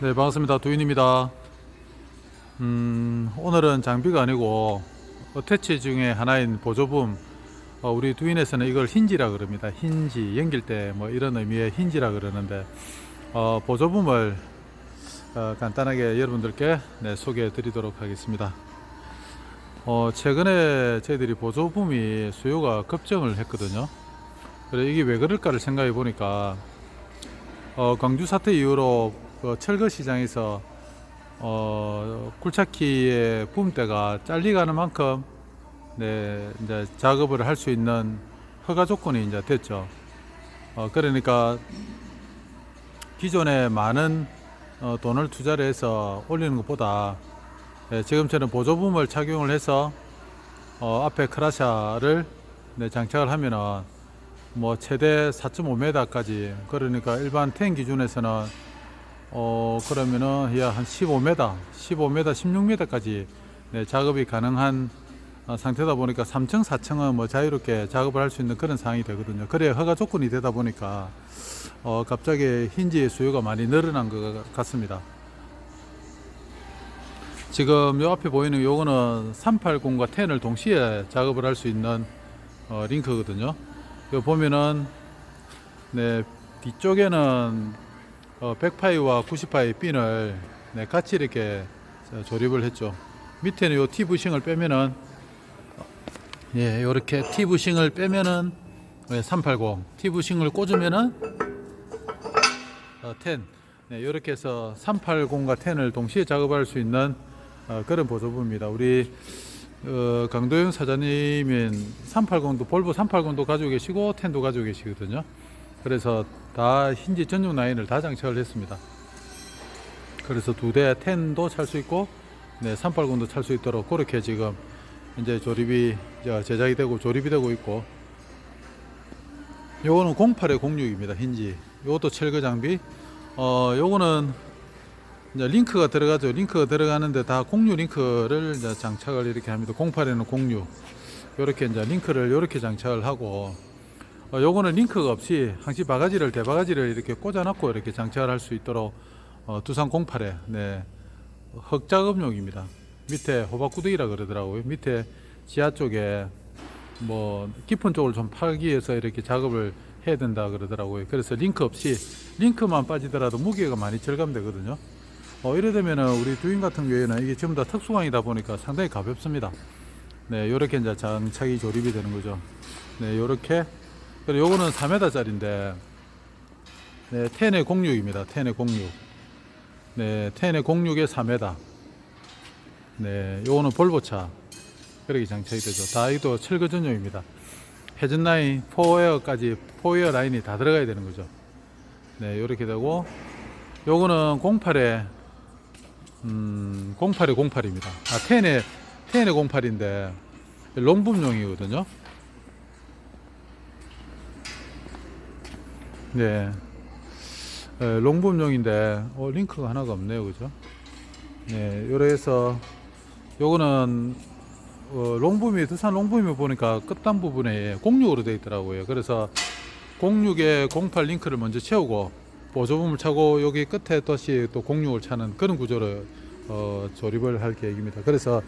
네, 반갑습니다. 두인입니다. 음, 오늘은 장비가 아니고 어태치 중에 하나인 보조붐. 어, 우리 두인에서는 이걸 힌지라 그럽니다. 힌지, 연길 때 뭐 이런 의미의 힌지라 그러는데 어, 보조붐을 어, 간단하게 여러분들께 네, 소개해 드리도록 하겠습니다. 어, 최근에 저희들이 보조붐이 수요가 급증을 했거든요. 그래 이게 왜 그럴까를 생각해 보니까 어, 광주 사태 이후로 그 철거 시장에서 어, 굴착기의 붐대가 잘리가는 만큼 네, 이제 작업을 할 수 있는 허가 조건이 이제 됐죠. 어, 그러니까 기존에 많은 어, 돈을 투자를 해서 올리는 것보다 네, 지금처럼 보조붐을 착용을 해서 어, 앞에 크라샤를 네, 장착을 하면은 뭐 최대 4.5m까지 그러니까 일반 텐 기준에서는 어 그러면은 야한 15m, 15m, 16m까지 네, 작업이 가능한 어, 상태다 보니까 3층, 4층은 뭐 자유롭게 작업을 할 수 있는 그런 상황이 되거든요. 그래 허가 조건이 되다 보니까 어 갑자기 힌지의 수요가 많이 늘어난 것 같습니다. 지금 요 앞에 보이는 요거는 380과 10을 동시에 작업을 할 수 있는 어, 링크거든요. 요 보면은 네 뒤쪽에는 어, 100파이와 90파이 핀을 네, 같이 이렇게 저- 조립을 했죠. 밑에는 요 T 부싱을 빼면은 어, 예, 요렇게 T 부싱을 빼면은 네, 380 T 부싱을 꽂으면은 어, 10 네, 요렇게 해서 380과 10을 동시에 작업할 수 있는 어, 그런 보조부입니다. 우리 어, 강도영 사장님은 380도 볼보 380도 가지고 계시고 10도 가지고 계시거든요. 그래서 다 힌지 전용 라인을 다 장착을 했습니다. 그래서 두 대 10도 찰 수 있고 네, 380도 찰 수 있도록 그렇게 지금 이제 조립이 이제 제작이 되고 조립이 되고 있고 요거는 08의 06입니다. 힌지. 요것도 철거 장비. 어, 요거는 이제 링크가 들어가죠. 링크가 들어가는데 다 공유 링크를 이제 장착을 이렇게 합니다. 08에는 공유. 요렇게 이제 링크를 요렇게 장착을 하고 어, 요거는 링크가 없이 항시 바가지를 대바가지를 이렇게 꽂아놓고 이렇게 장착을 할 수 있도록 어, 두산 08에 네, 흙 작업용입니다. 밑에 호박구두기라 그러더라고요. 밑에 지하 쪽에 뭐 깊은 쪽을 좀 파기 위해서 이렇게 작업을 해야 된다 그러더라고요. 그래서 링크 없이 링크만 빠지더라도 무게가 많이 절감되거든요. 어, 이래 되면은 우리 두인 같은 경우에는 이게 전부 다 특수광이다 보니까 상당히 가볍습니다. 네, 요렇게 이제 장착이 조립이 되는 거죠. 네, 요렇게. 그리고 요거는 4m짜리인데, 네, 텐의 06입니다. 텐의 06. 네, 텐의 06에 4m. 네, 요거는 볼보차. 그렇게 장착이 되죠. 다 이도 철거 전용입니다. 회전 라인, 포웨어까지, 포웨어 라인이 다 들어가야 되는 거죠. 네, 요렇게 되고, 요거는 08에 음, 08에 08입니다. 아, 10에 10에 08인데 롱붐용이거든요. 네. 에, 롱붐용인데 어, 링크가 하나가 없네요, 그죠? 네, 요래서 요거는 어, 롱붐이 두산 롱붐이 보니까 끝단 부분에 06으로 되어 있더라고요. 그래서 06에 08 링크를 먼저 채우고 보조붐을 차고 여기 끝에 다시 또 공육을 차는 그런 구조로 어, 조립을 할 계획입니다. 그래서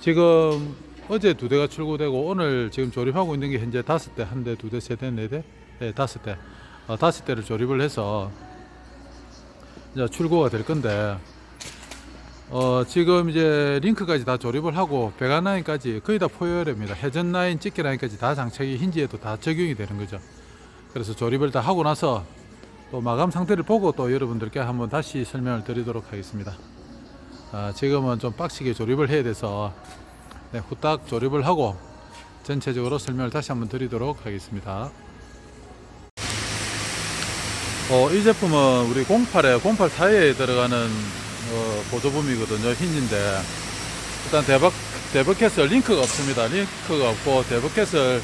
지금 어제 두 대가 출고되고 오늘 지금 조립하고 있는 게 현재 다섯 대, 한 대, 두 대, 세 대, 네 대, 네, 다섯 대, 어, 다섯 대를 조립을 해서 이제 출고가 될 건데 어, 지금 이제 링크까지 다 조립을 하고 배관 라인까지 거의 다 포열입니다. 회전 라인, 찍기 라인까지 다 장착이 힌지에도 다 적용이 되는 거죠. 그래서 조립을 다 하고 나서 또 마감 상태를 보고 또 여러분들께 한번 다시 설명을 드리도록 하겠습니다. 아, 지금은 좀 빡시게 조립을 해야 돼서 네, 후딱 조립을 하고 전체적으로 설명을 다시 한번 드리도록 하겠습니다. 어, 이 제품은 우리 08에 08 타이어에 들어가는 어, 보조붐이거든요. 힌지인데 일단 대박 대버켓을 링크가 없습니다. 링크가 없고 대버켓을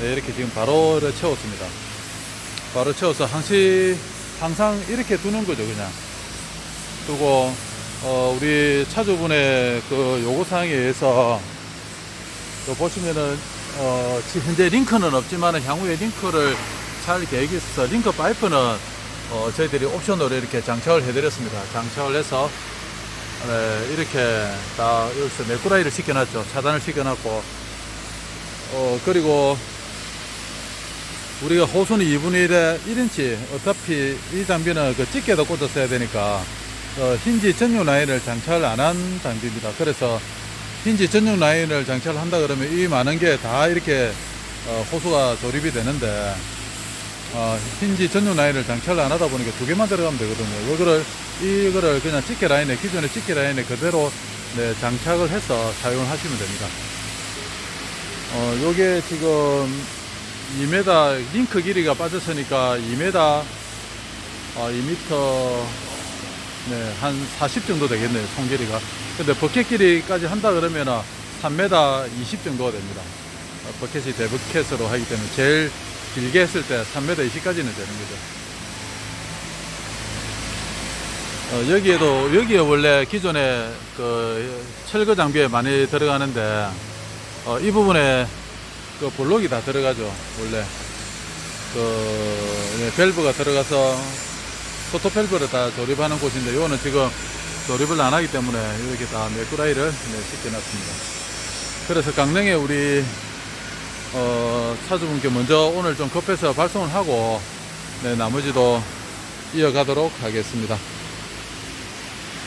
네, 이렇게 지금 바로 채웠습니다. 바로 채워서 항시 항상 이렇게 두는 거죠 그냥 두고 어 우리 차주분의 그 요구 사항에 의해서 또 보시면은 어 지- 현재 링크는 없지만 향후에 링크를 잘 계획이 있어서 링크 파이프는 어, 저희들이 옵션으로 이렇게 장착을 해드렸습니다. 장착을 해서 네, 이렇게 다 여기서 메꾸라이를 시켜놨죠. 차단을 시켜놨고 어, 그리고 우리가 호수는 2분의 1에 1인치 어차피 이 장비는 그 집게도 꽂았어야 되니까 어, 힌지 전용 라인을 장착을 안 한 장비입니다. 그래서 힌지 전용 라인을 장착을 한다 그러면 이 많은 게 다 이렇게 어, 호수가 조립이 되는데 어, 힌지 전용 라인을 장착을 안 하다 보니까 두 개만 들어가면 되거든요. 이거를 이거를 그냥 집게 라인에 기존의 집게 라인에 그대로 네, 장착을 해서 사용을 하시면 됩니다. 어, 요게 지금 2m 링크 길이가 빠졌으니까 2m 어, 2m 네, 한 40 정도 되겠네요, 총 길이가. 근데 버켓 길이까지 한다 그러면 3m 20 정도가 됩니다. 어, 버켓이 대버켓으로 하기 때문에 제일 길게 했을 때 3m 20까지는 되는 거죠. 어, 여기에도, 여기에 원래 기존에 그 철거 장비에 많이 들어가는데, 어, 이 부분에 그 볼록이 다 들어가죠, 원래. 그, 예, 밸브가 들어가서 포토 밸브를 다 조립하는 곳인데, 이거는 지금 조립을 안 하기 때문에 이렇게 다 메꾸라이를 네, 시켜놨습니다. 그래서 강릉에 우리 어, 차주분께 먼저 오늘 좀 급해서 발송을 하고 네, 나머지도 이어가도록 하겠습니다.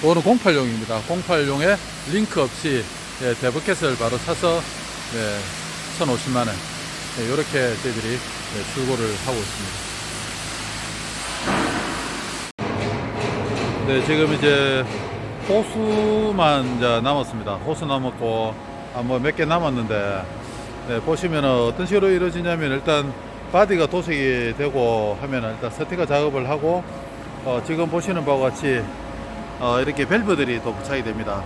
오늘 08용입니다. 08용에 링크 없이 예, 대버켓을 바로 사서 네, 1,050만 원 네, 이렇게 저희들이 네, 출고를 하고 있습니다. 네, 지금 이제 호수만 이제 남았습니다. 호수 남았고 뭐몇 개 남았는데 네, 보시면 어떤 식으로 이루어지냐면 일단 바디가 도색이 되고 하면 일단 스티커 작업을 하고 어, 지금 보시는 바와 같이 어, 이렇게 밸브들이 또 부착이 됩니다.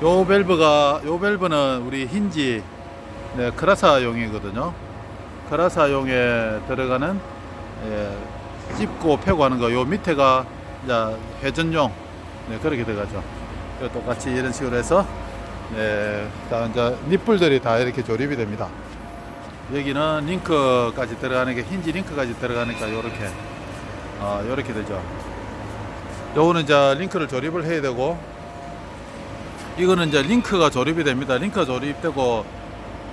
요 밸브가 요 밸브는 우리 힌지 네, 크라사용이거든요. 크라사용에 들어가는 예, 찝고 펴고 하는 거 요 밑에가 이제 회전용 네, 그렇게 들어가죠. 요 똑같이 이런 식으로 해서 네, 다 이제 니플들이 다 이렇게 조립이 됩니다. 여기는 링크까지 들어가는 게 힌지 링크까지 들어가니까 요렇게 어, 요렇게 되죠. 요거는 이제 링크를 조립을 해야 되고 이거는 이제 링크가 조립이 됩니다. 링크가 조립되고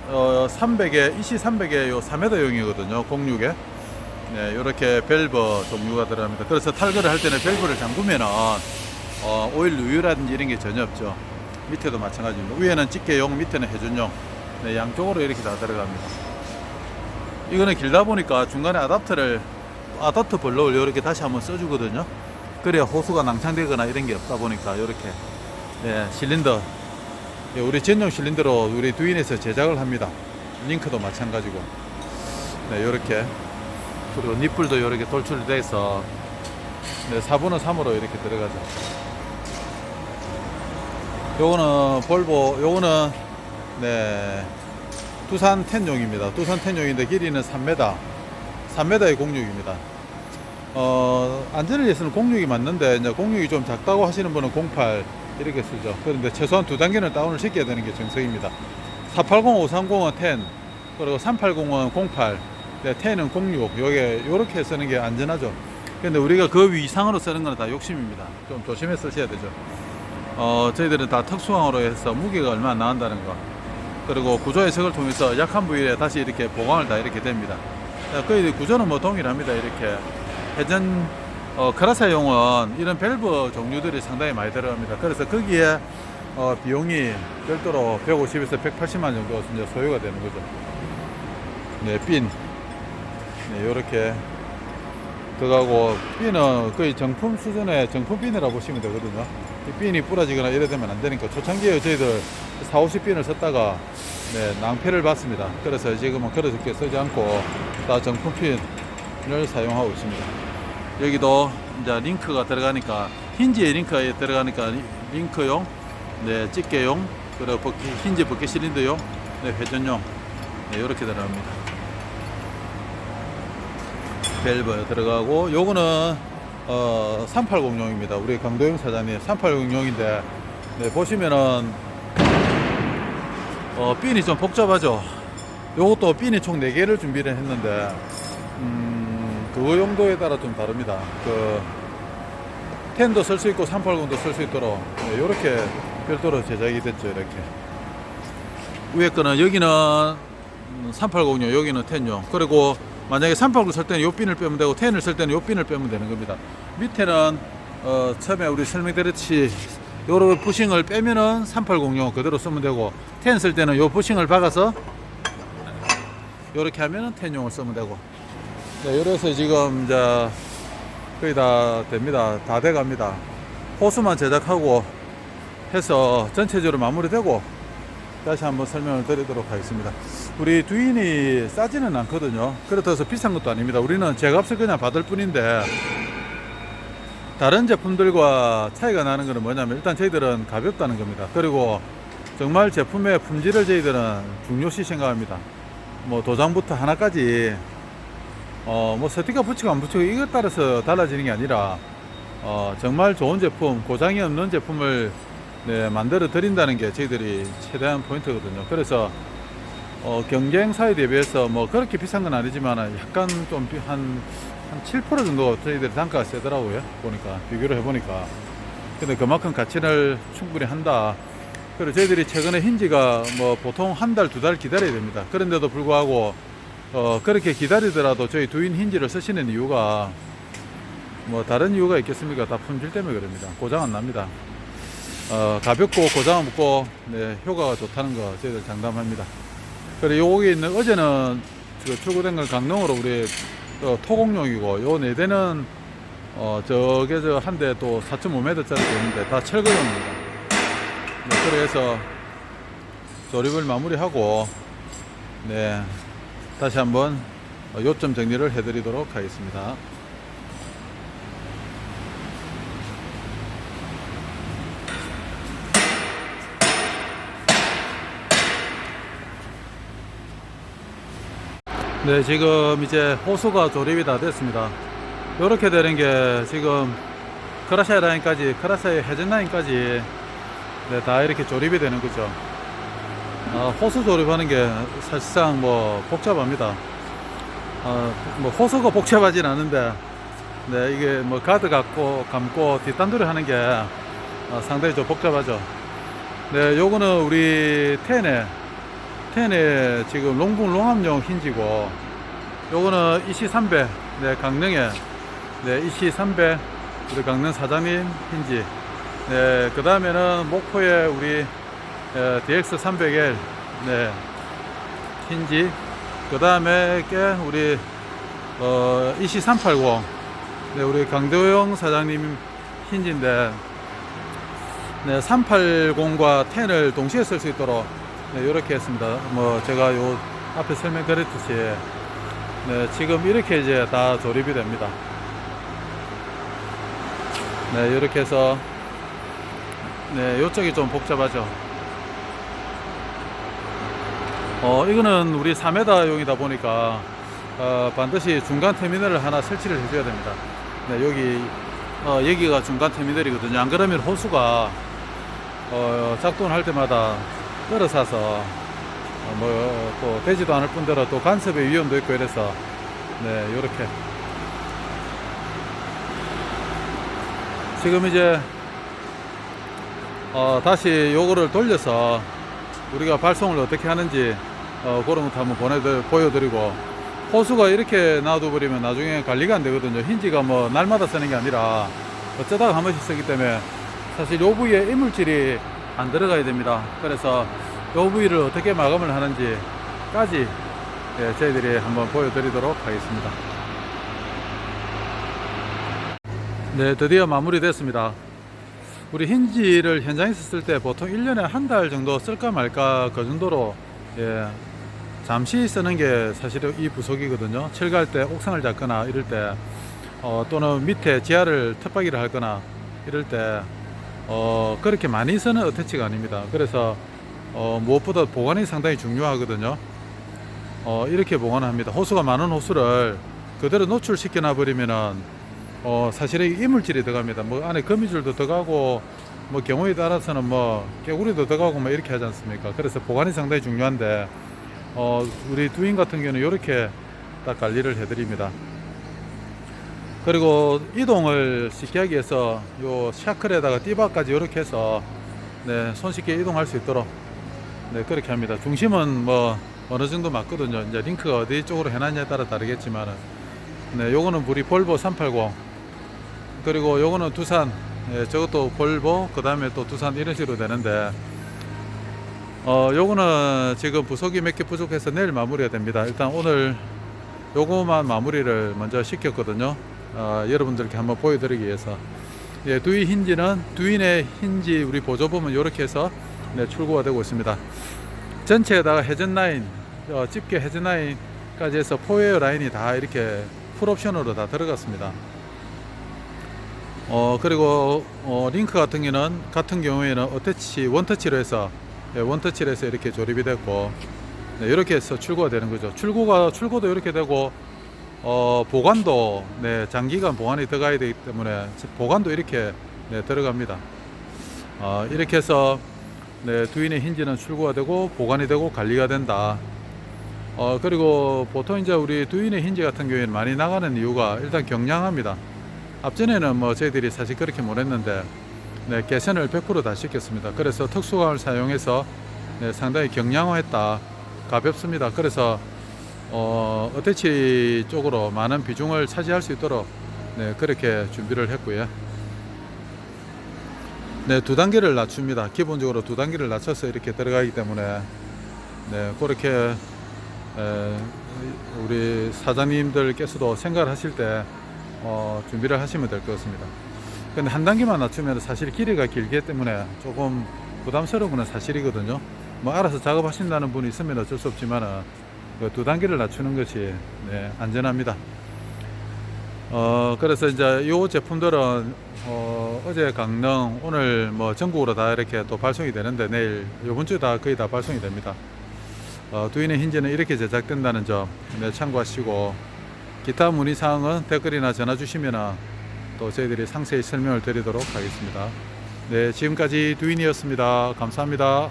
어, 300에 EC 300에 요 3m용이거든요. 06에 네, 요렇게 밸브 종류가 들어갑니다. 그래서 탈거를 할 때는 밸브를 잠그면은 어, 오일 누유라든지 이런 게 전혀 없죠. 밑에도 마찬가지입니다. 위에는 집게용, 밑에는 회전용. 네, 양쪽으로 이렇게 다 들어갑니다. 이거는 길다 보니까 중간에 아답터를 아답터 볼록을 이렇게 다시 한번 써주거든요. 그래야 호수가 낭창되거나 이런 게 없다 보니까 이렇게 네, 실린더 예, 우리 전용 실린더로 우리 두인에서 제작을 합니다. 링크도 마찬가지고 네, 이렇게 그리고 니플도 이렇게 돌출돼서 네, 4분의 3으로 이렇게 들어가죠. 요거는 볼보, 요거는 네 두산 텐용입니다. 두산 텐용인데 길이는 3m, 3m의 공육입니다. 어, 안전을 위해서는 공육이 맞는데 이제 공육이 좀 작다고 하시는 분은 08 이렇게 쓰죠. 그런데 최소한 두 단계는 다운을 시켜야 되는 게 정석입니다. 480, 530은 10, 그리고 380은 08, 네, 10은 06. 요게 요렇게 쓰는 게 안전하죠. 근데 우리가 그위 이상으로 쓰는 건 다 욕심입니다. 좀 조심해 쓰셔야 되죠. 어, 저희들은 다 특수항으로 해서 무게가 얼마 안 나간다는 거. 그리고 구조 해석을 통해서 약한 부위에 다시 이렇게 보강을 다 이렇게 됩니다. 자, 거의 구조는 뭐 동일합니다. 이렇게 회전 어, 크라사용은 이런 밸브 종류들이 상당히 많이 들어갑니다. 그래서 거기에 어, 비용이 별도로 150에서 180만 정도 이제 소요가 되는 거죠. 네, 핀. 네, 요렇게 들어가고 핀은 거의 정품 수준의 정품 핀이라고 보시면 되거든요. 이 핀이 부러지거나 이래 되면 안 되니까 초창기에 저희들 4, 50핀을 썼다가 네, 낭패를 봤습니다. 그래서 지금은 그렇게 쓰지 않고 다 정품 핀을 사용하고 있습니다. 여기도 이제 링크가 들어가니까 힌지에 링크에 들어가니까 리- 링크용, 네, 집게용, 그리고 버킷, 힌지 버킷 실린더용, 네, 회전용 네, 이렇게 들어갑니다. 밸브 들어가고 요거는 어 380용입니다. 우리 강도영 사장님 380용인데 네, 보시면은 어 핀이 좀 복잡하죠. 요것도 핀이 총 4개를 준비를 했는데 음 그거 용도에 따라 좀 다릅니다. 그 텐도 쓸 수 있고 380도 쓸 수 있도록 이렇게 별도로 제작이 됐죠. 이렇게 위에 거는 여기는 380용, 여기는 10용. 그리고 만약에 380을 쓸 때는 요 핀을 빼면 되고 10을 쓸 때는 요 핀을 빼면 되는 겁니다. 밑에는 어, 처음에 우리 설명드렸듯이 요런 부싱을 빼면은 380용 그대로 쓰면 되고 10쓸 때는 요 부싱을 박아서 요렇게 하면은 10용을 쓰면 되고 네, 이래서 지금 이제 거의 다 됩니다. 다 돼 갑니다. 호수만 제작하고 해서 전체적으로 마무리되고 다시 한번 설명을 드리도록 하겠습니다. 우리 두인이 싸지는 않거든요. 그렇다고 해서 비싼 것도 아닙니다. 우리는 제값을 그냥 받을 뿐인데 다른 제품들과 차이가 나는 것은 뭐냐면 일단 저희들은 가볍다는 겁니다. 그리고 정말 제품의 품질을 저희들은 중요시 생각합니다. 뭐 도장부터 하나까지 어 뭐 스티커 붙이고 안 붙이고 이것 따라서 달라지는 게 아니라 어 정말 좋은 제품 고장이 없는 제품을 네, 만들어 드린다는 게 저희들이 최대한 포인트거든요. 그래서 어, 경쟁사에 대비해서 뭐 그렇게 비싼 건 아니지만 약간 좀한 한 7% 정도 저희들이 단가가 세더라고요. 보니까 비교를 해보니까. 근데 그만큼 가치를 충분히 한다. 그리고 저희들이 최근에 힌지가 뭐 보통 한 달, 두 달 기다려야 됩니다. 그런데도 불구하고 어, 그렇게 기다리더라도 저희 두인 힌지를 쓰시는 이유가 뭐 다른 이유가 있겠습니까? 다 품질 때문에 그럽니다. 고장 안 납니다. 어, 가볍고 고장 없고 네, 효과가 좋다는 거 저희들 장담합니다. 그리고 여기 있는 어제는 그 출고된 건 강릉으로 우리 어, 토공용이고 요 네 대는 어, 저게 저 한 대 또 4.5m짜리 있는데 다 철거용입니다. 네, 그래서 조립을 마무리하고 네 다시 한번 어, 요점 정리를 해드리도록 하겠습니다. 네, 지금 이제 호수가 조립이 다 됐습니다. 이렇게 되는 게 지금 크라샤이 라인까지, 크라샤이 해전 라인까지 네, 다 이렇게 조립이 되는 거죠. 어, 호수 조립하는 게 사실상 뭐 복잡합니다. 어, 뭐 호수가 복잡하진 않은데, 네, 이게 뭐 가드 갖고 감고 뒷단도리 하는 게 어, 상당히 좀 복잡하죠. 네, 요거는 우리 텐에 텐에 지금 롱분 롱암용 힌지고 요거는 EC300 네 강릉에 네 EC300 우리 강릉 사장님 힌지. 네 그 다음에는 목포에 우리 DX300L 네 힌지. 그 다음에 게 우리 어 EC380 네 우리 강도영 사장님 힌지인데 네 380과 10을 동시에 쓸 수 있도록 네, 이렇게 했습니다. 뭐 제가 요 앞에 설명드렸듯이 네, 지금 이렇게 이제 다 조립이 됩니다. 네, 이렇게 해서 네, 요쪽이 좀 복잡하죠. 어, 이거는 우리 3m용이다 보니까 어, 반드시 중간 터미널을 하나 설치를 해줘야 됩니다. 네, 여기 어, 여기가 중간 터미널이거든요. 안 그러면 호수가 어, 작동을 할 때마다 끌어사서 어, 뭐또 되지도 않을 뿐더러 또 간섭의 위험도 있고 이래서 네 요렇게. 지금 이제 어 다시 요거를 돌려서 우리가 발송을 어떻게 하는지 어 그런 것도 한번 보내드 보여드리고 호수가 이렇게 놔둬버리면 나중에 관리가 안 되거든요. 힌지가 뭐 날마다 쓰는 게 아니라 어쩌다가 한 번씩 쓰기 때문에 사실 요 부위에 이물질이 안 들어가야 됩니다. 그래서 요 부위를 어떻게 마감을 하는지까지 예, 저희들이 한번 보여드리도록 하겠습니다. 네, 드디어 마무리됐습니다. 우리 힌지를 현장에서 쓸 때 보통 1년에 한 달 정도 쓸까 말까 그 정도로 예, 잠시 쓰는 게 사실 이 부속이거든요. 철갈 때 옥상을 잡거나 이럴 때 어, 또는 밑에 지하를 텃박이를 하거나 이럴 때 어, 그렇게 많이 쓰는 어태치가 아닙니다. 그래서 어, 무엇보다 보관이 상당히 중요하거든요. 어, 이렇게 보관합니다. 호수가 많은 호수를 그대로 노출시켜 놔 버리면은 어, 사실은 이물질이 들어갑니다. 뭐 안에 거미줄도 들어가고 뭐 경우에 따라서는 뭐 개구리도 들어가고 뭐 이렇게 하지 않습니까? 그래서 보관이 상당히 중요한데 어, 우리 두인 같은 경우는 이렇게 딱 관리를 해드립니다. 그리고 이동을 쉽게 하기 위해서 요 샤클에다가 띠바까지 이렇게 해서 네, 손쉽게 이동할 수 있도록 네, 그렇게 합니다. 중심은 뭐 어느 정도 맞거든요. 이제 링크가 어디 쪽으로 해놨냐에 따라 다르겠지만은 네, 요거는 우리 볼보 380 그리고 요거는 두산 예, 저것도 볼보 그 다음에 또 두산 이런 식으로 되는데 어 요거는 지금 부속이 몇 개 부족해서 내일 마무리가 됩니다. 일단 오늘 요거만 마무리를 먼저 시켰거든요. 어, 여러분들께 한번 보여드리기 위해서. 예, 두이 힌지는 두인의 힌지 우리 보조 보면 이렇게 해서 네, 출고가 되고 있습니다. 전체에다가 헤전 라인, 어, 집게 헤전 라인까지 해서 포웨어 라인이 다 이렇게 풀 옵션으로 다 들어갔습니다. 어 그리고 어, 링크 같은 경우는 같은 경우에는 어태치 원터치로 해서 예, 원터치로 해서 이렇게 조립이 됐고 네, 이렇게 해서 출고가 되는 거죠. 출고가 출고도 이렇게 되고 어, 보관도 네, 장기간 보관이 들어가야 되기 때문에 보관도 이렇게 네, 들어갑니다. 어, 이렇게 해서 네, 두인의 힌지는 출고가 되고 보관이 되고 관리가 된다. 어, 그리고 보통 이제 우리 두인의 힌지 같은 경우에는 많이 나가는 이유가 일단 경량합니다. 앞전에는 뭐 저희들이 사실 그렇게 못했는데 네, 개선을 100%다 시켰습니다. 그래서 특수감을 사용해서 네, 상당히 경량화했다. 가볍습니다. 그래서 어, 어태치 쪽으로 많은 비중을 차지할 수 있도록 네, 그렇게 준비를 했고요. 네, 두 단계를 낮춥니다. 기본적으로 두 단계를 낮춰서 이렇게 들어가기 때문에 네, 그렇게 에, 우리 사장님들께서도 생각을 하실 때 어, 준비를 하시면 될 것 같습니다. 근데 한 단계만 낮추면 사실 길이가 길기 때문에 조금 부담스러운 건 사실이거든요. 뭐 알아서 작업하신다는 분이 있으면 어쩔 수 없지만은 그 두 단계를 낮추는 것이 네, 안전합니다. 어, 그래서 이제 이 제품들은 어, 어제 강릉 오늘 뭐 전국으로 다 이렇게 또 발송이 되는데 내일 이번 주 다 거의 다 발송이 됩니다. 어, 두인의 힌지는 이렇게 제작된다는 점 네, 참고하시고 기타 문의 사항은 댓글이나 전화 주시면 또 저희들이 상세히 설명을 드리도록 하겠습니다. 네, 지금까지 두인이었습니다. 감사합니다.